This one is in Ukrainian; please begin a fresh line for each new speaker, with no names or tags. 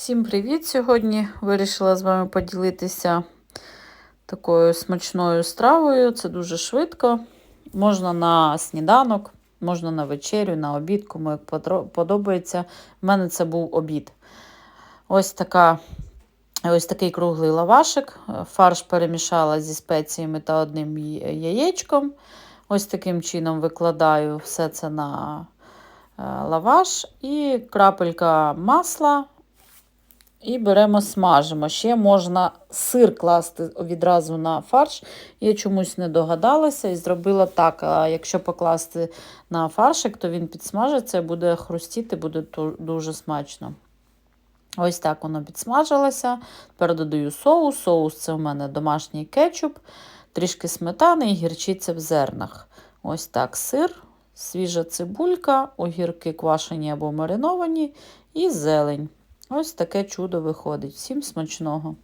Всім привіт! Сьогодні вирішила з вами поділитися такою смачною стравою. Це дуже швидко. Можна на сніданок, можна на вечерю, на обід, кому як подобається. У мене це був обід. Ось, така, ось такий круглий лавашик. Фарш перемішала зі спеціями та одним яєчком. Ось таким чином викладаю все це на е, лаваш і крапелька масла. І беремо, смажимо. Ще можна сир класти відразу на фарш. Я чомусь не догадалася і зробила так. А якщо покласти на фаршик, то він підсмажиться, буде хрустіти, буде дуже смачно. Ось так воно підсмажилося. Тепер додаю соус. Соус це у мене домашній кетчуп, трішки сметани і гірчиця в зернах. Ось так сир, свіжа цибулька, огірки квашені або мариновані і зелень. Ось таке чудо виходить. Всім смачного!